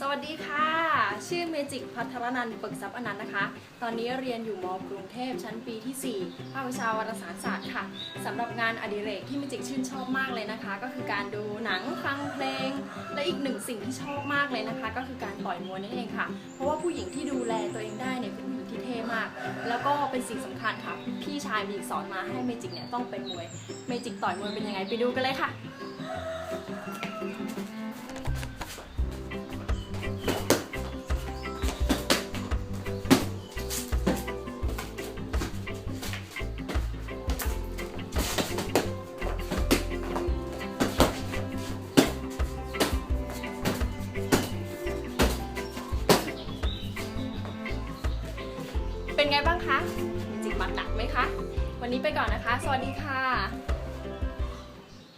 สวัสดีค่ะ ชื่อเมจิกพัทรนันท์ปึกทรัพย์อนันต์นะคะ ตอนนี้เรียนอยู่มกรุงเทพชั้นปีที่ 4 ภาควิชาวารสารศาสตร์ค่ะ สำหรับงานอดิเรกที่เมจิกชื่นชอบมากเลยนะคะ ก็คือการดูหนังฟังเพลง และอีกหนึ่งสิ่งที่ชอบมากเลยนะคะ ก็คือการต่อยมวยนั่นเองค่ะ เพราะว่าผู้หญิงที่ดูแลตัวเองได้เนี่ยเป็นผู้หญิงที่เท่มาก แล้วก็เป็นสิ่งสำคัญค่ะ พี่ชายเมจิกสอนมาให้เมจิกเนี่ยต้องเป็นมวย เมจิกต่อยมวยเป็นยังไงไปดูกันเลยค่ะ เป็นไงบ้างคะจิกมาหนักไหมคะ วันนี้ไปก่อนนะคะ สวัสดีค่ะ